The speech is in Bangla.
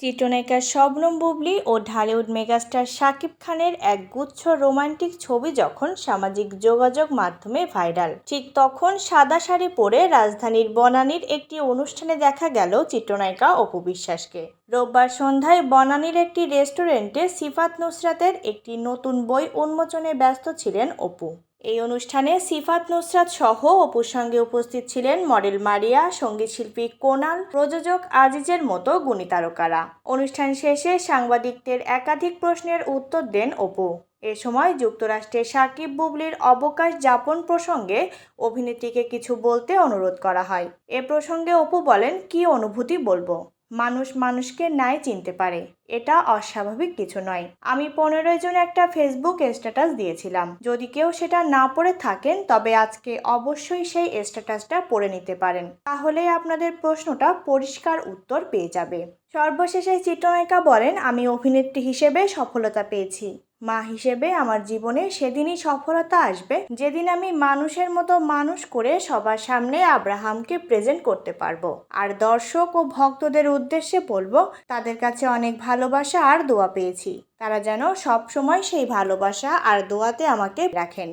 চিত্রনায়িকা শবনম বুবলি ও ঢালিউড মেগাস্টার শাকিব খানের এক গুচ্ছ রোমান্টিক ছবি যখন সামাজিক যোগাযোগ মাধ্যমে ভাইরাল। ঠিক তখন সাদা শাড়ি পরে রাজধানীর বনানীর একটি অনুষ্ঠানে দেখা গেল চিত্রনায়িকা অপু বিশ্বাসকে। রোববার সন্ধ্যায় বনানীর একটি রেস্টুরেন্টে সিফাত নুসরাতের একটি নতুন বই উন্মোচনে ব্যস্ত ছিলেন অপু। এই অনুষ্ঠানে সিফাত নুসরাত সহ অপুর সঙ্গে উপস্থিত ছিলেন মডেল মারিয়া, সঙ্গীতশিল্পী কোনাল, প্রযোজক আজিজের মতো গুণী তারকারা। অনুষ্ঠান শেষে সাংবাদিকদের একাধিক প্রশ্নের উত্তর দেন অপু। এ সময় যুক্তরাষ্ট্রে সাকিব বুবলির অবকাশ যাপন প্রসঙ্গে অভিনেত্রীকে কিছু বলতে অনুরোধ করা হয়। এ প্রসঙ্গে অপু বলেন, কী অনুভূতি বলব? মানুষ মানুষকে ন্যায় চিনতে পারে। এটা অস্বাভাবিক কিছু নয়। আমি পনেরোই জন একটা ফেসবুক স্ট্যাটাস দিয়েছিলাম। যদি কেউ সেটা না পড়ে থাকেন, তবে আজকে অবশ্যই সেই স্ট্যাটাসটা পড়ে নিতে পারেন। তাহলে আপনাদের প্রশ্নটা পরিষ্কার উত্তর পেয়ে যাবে। সর্বশেষে চিত্রনায়িকা বলেন, আমি অভিনেত্রী হিসেবে সফলতা পেয়েছি। মা হিসেবে আমার জীবনে সেদিনই সফলতা আসবে, যেদিন আমি মানুষের মতো মানুষ করে সবার সামনে আব্রাহামকে প্রেজেন্ট করতে পারব। আর দর্শক ও ভক্তদের উদ্দেশ্যে বলব, তাদের কাছে অনেক ভালোবাসা আর দোয়া পেয়েছি। তারা যেন সব সময় সেই ভালোবাসা আর দোয়াতে আমাকে রাখেন।